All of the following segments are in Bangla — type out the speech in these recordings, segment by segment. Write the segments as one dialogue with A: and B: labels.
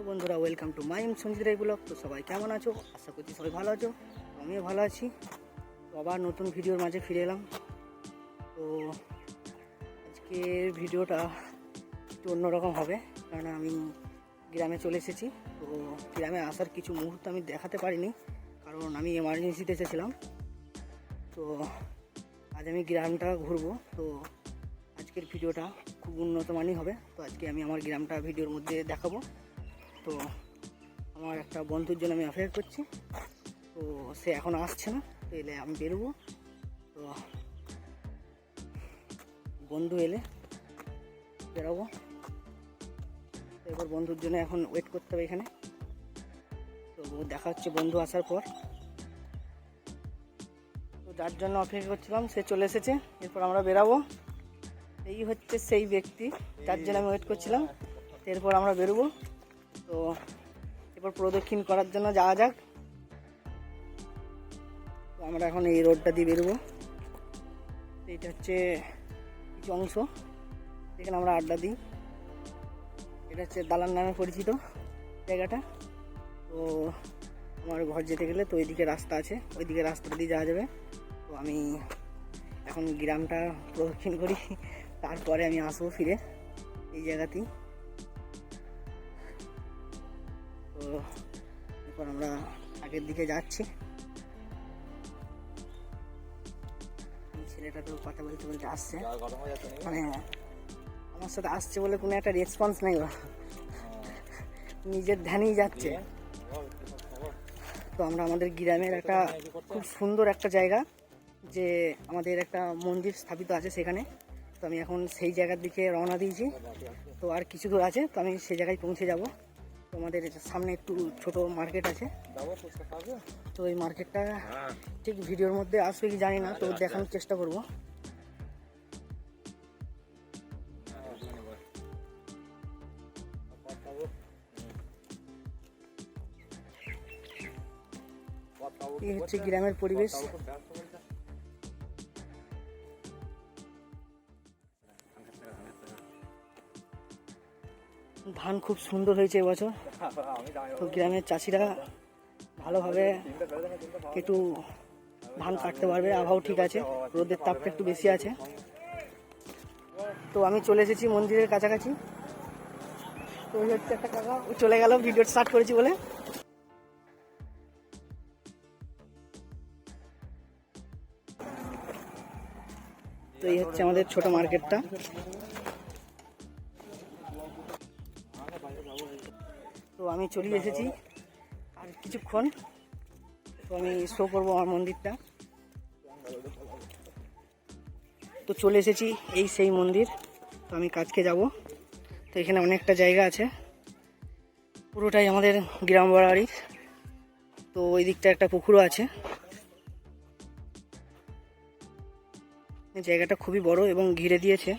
A: হ্যালো বন্ধুরা welcome to my Sanjit Roy blog তো সবাই কেমন আছো? আশা করছি সবাই ভালো আছো, আমিও ভালো আছি। তো আবার নতুন ভিডিওর মাঝে ফিরে এলাম। তো আজকের ভিডিওটা একটু অন্যরকম হবে, কারণ আমি গ্রামে চলে এসেছি। তো গ্রামে আসার কিছু মুহূর্ত আমি দেখাতে পারিনি, কারণ আমি এমার্জেন্সিতে এসেছিলাম। তো আজ আমি গ্রামটা ঘুরবো। তো আজকের ভিডিওটা খুব উন্নত মানই হবে। তো আজকে আমি আমার গ্রামটা ভিডিওর মধ্যে দেখাবো। তো আমার একটা বন্ধুর জন্য আমি অপেক্ষা করছি। তো সে এখন আসছে না, তো এলে আমি বেরোবো। তো বন্ধু এলে বেরোবো। এবার বন্ধুর জন্য এখন ওয়েট করতে হবে এখানে। তো দেখা হচ্ছে বন্ধু আসার পর। তো যার জন্য অপেক্ষা করছিলাম, সে চলে এসেছে। এরপর আমরা বেরাবো। এই হচ্ছে সেই ব্যক্তি, যার জন্য আমি ওয়েট করছিলাম। এরপর আমরা বেরোবো। তো এরপর প্রদক্ষিণ করার জন্য যাওয়া যাক। তো আমরা এখন এই রোডটা দিয়ে বেরোবো। এটা হচ্ছে কিছু অংশ। যেখানে আমরা আড্ডা দিই। এটা হচ্ছে দালান নামে পরিচিত জায়গাটা। তো আমার ঘর যেতে গেলে তো ওইদিকে রাস্তা আছে। ওইদিকে রাস্তা দিয়ে যাওয়া যাবে। তো আমি এখন গ্রামটা প্রদক্ষিণ করি। তারপরে আমি আসব ফিরে এই জায়গাতেই। তো এরপর আমরা আগের দিকে যাচ্ছি। ছেলেটা তো কথা বলতে বলতে আসছে। মানে আমার সাথে আসছে বলে কোনো একটা রেসপন্স নেই ওর। নিজের ধ্যানেই যাচ্ছে। তো আমরা আমাদের গ্রামের একটা খুব সুন্দর একটা জায়গা যে আমাদের একটা মন্দির স্থাপিত আছে সেখানে। তো আমি এখন সেই জায়গার দিকে রওনা দিয়েছি। তো আর কিছু দূর আছে তো আমি সেই জায়গায় পৌঁছে যাব। তো আমাদের সামনে একটু ছোট মার্কেট আছে। তো এই মার্কেটটা ঠিক ভিডিওর মধ্যে আসবে কি জানি না তো দেখানোর চেষ্টা করব। এই হচ্ছে গ্রামের পরিবেশ। ধান খুব সুন্দর হয়েছে এবছর। তো গ্রামের চাষিরা ভালোভাবে একটু ধান কাটতে পারবে, আবহাওয়া ঠিক আছে, রোদের তাপটা একটু বেশি আছে। তো আমি চলে এসেছি মন্দিরের কাছাকাছি। তো ওই হচ্ছে একটা চলে গেল ভিডিও স্টার্ট করেছি বলে। তো এই হচ্ছে আমাদের ছোট মার্কেটটা। আমি চলে এসেছি। আর কিছুক্ষণ তো আমি শো করব আমার মন্দিরটা। তো চলে এসেছি এই সেই মন্দির। তো আমি কাজকে যাব। তো এখানে অনেকটা জায়গা আছে। পুরোটাই আমাদের গ্রাম বাড়ির। তো ওই দিকটা একটা পুকুরও আছে। জায়গাটা খুবই বড় এবং ঘিরে দিয়েছে।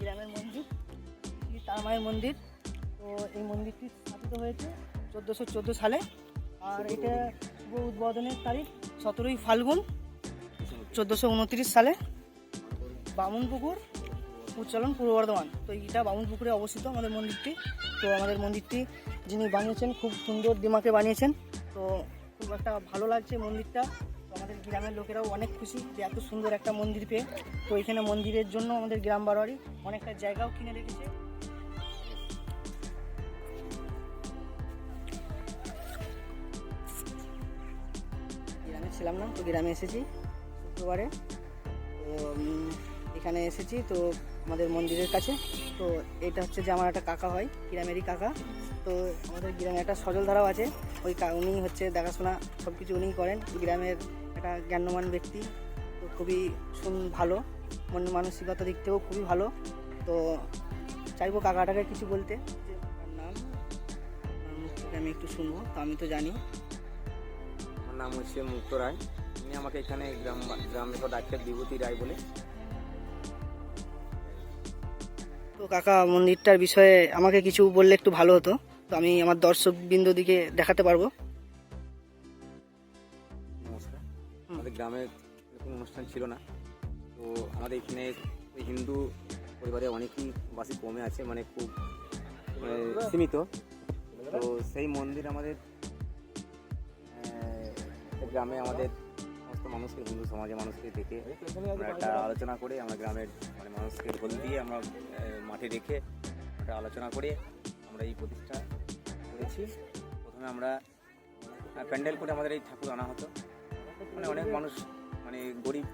A: গ্রামের মন্দির শ্রী তারামায়ের মন্দির। তো এই মন্দিরটি স্থাপিত হয়েছে চোদ্দোশো চোদ্দ সালে। আর এটা শুভ উদ্বোধনের তারিখ সতেরোই ফাল্গুন চোদ্দোশো উনত্রিশ সালে। বামুনপুকুর উচ্চালন পূর্ব বর্ধমান। তো এইটা বামুনপুকুরে অবস্থিত আমাদের মন্দিরটি। তো আমাদের মন্দিরটি যিনি বানিয়েছেন, খুব সুন্দর দিমাকে বানিয়েছেন। তো খুব একটা ভালো লাগছে মন্দিরটা। আমাদের গ্রামের লোকেরাও অনেক খুশি যে এত সুন্দর একটা মন্দির পেয়ে। তো এখানে মন্দিরের জন্য আমাদের গ্রাম বারোয়ারি অনেকটা জায়গাও কিনে রেখেছে। গ্রামে ছিলাম না, তো গ্রামে এসেছি শুক্রবারে। তো এখানে এসেছি, তো আমাদের মন্দিরের কাছে। তো এটা হচ্ছে যে আমার একটা কাকা হয়, গ্রামেরই কাকা। তো আমাদের গ্রামে একটা সজল ধারাও আছে। ওই কা- উনি হচ্ছে দেখাশোনা সব কিছু উনিই করেন। গ্রামের একটা জ্ঞানমান ব্যক্তি তো খুবই শুন ভালো। মন মানসিকতা দিক থেকেও খুবই ভালো। তো চাইব কাকাটাকে কিছু বলতে। তার নাম তার মুখ থেকে আমি একটু শুনব তো আমি তো জানি।
B: আমার নাম হচ্ছে মুক্ত রায়। উনি আমাকে এখানে গ্রাম গ্রাম ডাক্তার বিভূতি রায় বলে।
A: তো কাকা মন্দিরটার বিষয়ে আমাকে কিছু বললে একটু ভালো হতো। তো আমি আমার দর্শক বিন্দু দিকে দেখাতে পারব।
B: নমস্কার। আমাদের গ্রামে এরকম অনুষ্ঠান ছিল না। তো আমাদের এখানে হিন্দু পরিবারে অনেকই বাসি কমে আছে মানে খুব মানে সীমিত। তো সেই মন্দির আমাদের গ্রামে আমাদের সমস্ত মানুষকে, হিন্দু সমাজের মানুষকে দেখে আমরা একটা আলোচনা করে আমরা গ্রামের মানে মানুষকে ঢোল দিয়ে আমরা মাঠে রেখে একটা আলোচনা করে আমরা এই প্রতিষ্ঠা করেছি। প্রথমে আমরা প্যান্ডেল করে আমাদের এই ঠাকুর আনা হতো। মানে অনেক মানুষ মানে গরিব,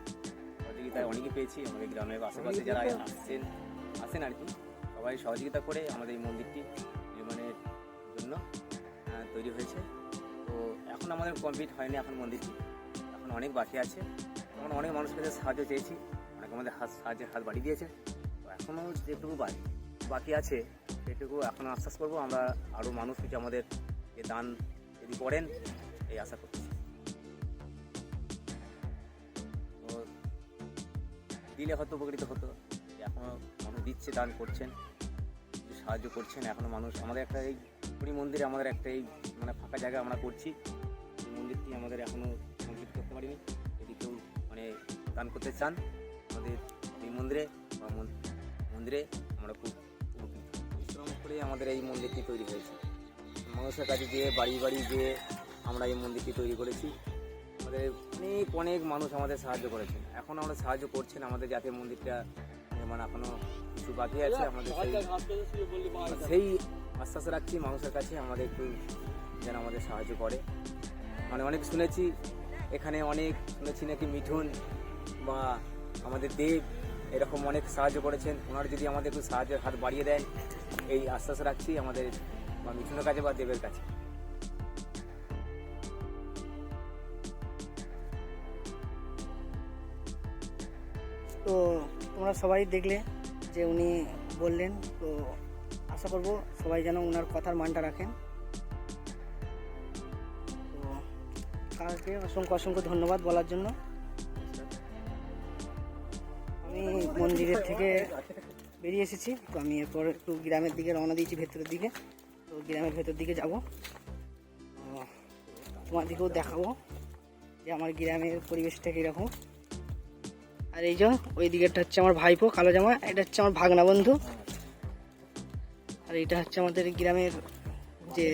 B: সহযোগিতায় অনেকেই পেয়েছি। আমাদের গ্রামের আশেপাশে যারা আসছেন, আসেন আর কি, সবাই সহযোগিতা করে আমাদের এই মন্দিরটি নির্মাণের জন্য তৈরি হয়েছে। তো এখন আমাদের কমপ্লিট হয়নি এখন মন্দিরটি। এখন অনেক বাকি আছে। আমরা অনেক মানুষের কাছে সাহায্য চেয়েছি। অনেক আমাদের হাত, সাহায্যের হাত বাড়িয়ে দিয়েছে। তো এখনও যেটুকু বাকি বাকি আছে সেটুকু এখনও আশ্বাস করব। আমরা আরও মানুষ কিছু আমাদের যে দান যদি করেন, এই আশা করছি। তো দিলে হয়তো উপকৃত হতো। এখনও মানুষ দিচ্ছে, দান করছেন সাহায্য করছেন। এখনও মানুষ, আমাদের একটা এই পুরী মন্দিরে আমাদের একটা এই মানে ফাঁকা জায়গা আমরা করছি। এই মন্দিরটি আমাদের এখনও কমপ্লিট করতে পারিনি। যদি কেউ মানে দান করতে চান, আমাদের এই মন্দিরে বা মন্দিরে আমরা খুব পরিশ্রম করে আমাদের এই মন্দিরটি তৈরি হয়েছে। মানুষের কাছে গিয়ে বাড়ি বাড়ি গিয়ে আমরা এই মন্দিরটি তৈরি করেছি। আমাদের অনেক অনেক মানুষ আমাদের সাহায্য করেছেন। এখন আমরা সাহায্য করছেন আমাদের যাতে মন্দিরটা নির্মাণ এখনও কিছু বাকি আছে। আমাদের সেই সেই আশ্বাস রাখছি মানুষের কাছে আমাদের একটু যেন আমাদের সাহায্য করে। মানে অনেক শুনেছি এখানে অনেক শুনেছি নাকি মিঠুন বা আমাদের দেব এরকম অনেক সাহায্য করেছেন। ওনারা যদি আমাদের একটু সাহায্যের হাত বাড়িয়ে দেন এই আশ্বাস রাখছি আমাদের মিঠুনের কাছে বা দেবের কাছে।
A: তো তোমরা সবাই দেখলে যে উনি বললেন, তো আশা করব সবাই যেন ওনার কথার মানটা রাখেন। তো কাকাকে অসংখ্য অসংখ্য ধন্যবাদ বলার জন্য। আমি মন্দিরের থেকে বেরিয়ে এসেছি। তো আমি এরপর একটু গ্রামের দিকে রওনা দিয়েছি ভেতরের দিকে। তো গ্রামের ভেতর দিকে যাব। তোমাদেরকেও দেখাবো যে আমার গ্রামের পরিবেশটা কীরকম। আর এই যে, ওই দিকেরটা হচ্ছে আমার ভাইপো, কালো জামা। এটা হচ্ছে আমার ভাগনা বন্ধু। আর এটা হচ্ছে আমাদের গ্রামের যে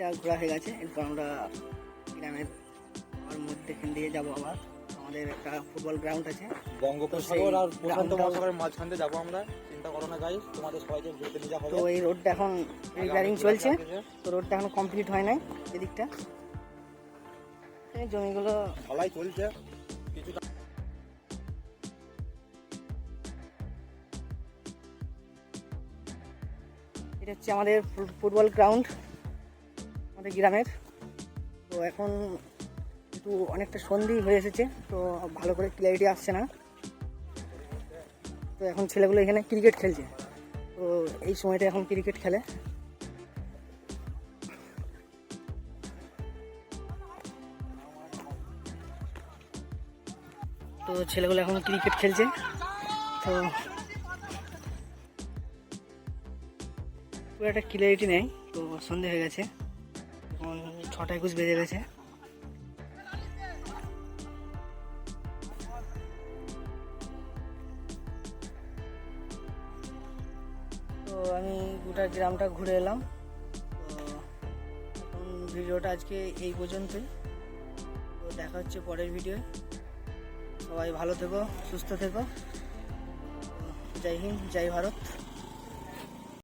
A: এদিকটা ঘোরা হয়ে গেছে এরপর আমরা গ্রামের আমার মধ্যে এখান দিয়ে যাব আবার। আমাদের একটা ফুটবল গ্রাউন্ড আছে।
C: বঙ্গোপসাগর আর প্রশান্ত মহাসাগরের মাঝখান দিয়ে যাব আমরা। চিন্তা করো না গাইস তোমাদের সবাইকে ঘুরতে নিয়ে যাওয়া
A: তো এই রোডটা এখন রিপেয়ারিং চলছে। তো রোডটা এখন কমপ্লিট হয় নাই এদিকটা। এই জমিগুলো
C: ঢালাই চলছে। কিছুটা
A: এটা হচ্ছে আমাদের ফুটবল গ্রাউন্ড আমাদের গ্রামের। তো এখন কিন্তু অনেকটা সন্ধি হয়ে এসেছে, তো ভালো করে ক্লিয়ারিটি আসছে না। তো এখন ছেলেগুলো এখানে ক্রিকেট খেলছে। তো এই সময়টা এখন ক্রিকেট খেলে। তো ছেলেগুলো এখন ক্রিকেট খেলছে। তো খুব একটা ক্লিয়ারিটি নেই, তো সন্ধে হয়ে গেছে। ছটা একুশ বেজে গেছে। তো আমি গোটা গ্রামটা ঘুরে এলাম। ভিডিওটা আজকে এই পর্যন্তই। তো দেখা হচ্ছে পরের ভিডিও সবাই ভালো থেকো, সুস্থ থেকো। জয় হিন্দ, জয় ভারত।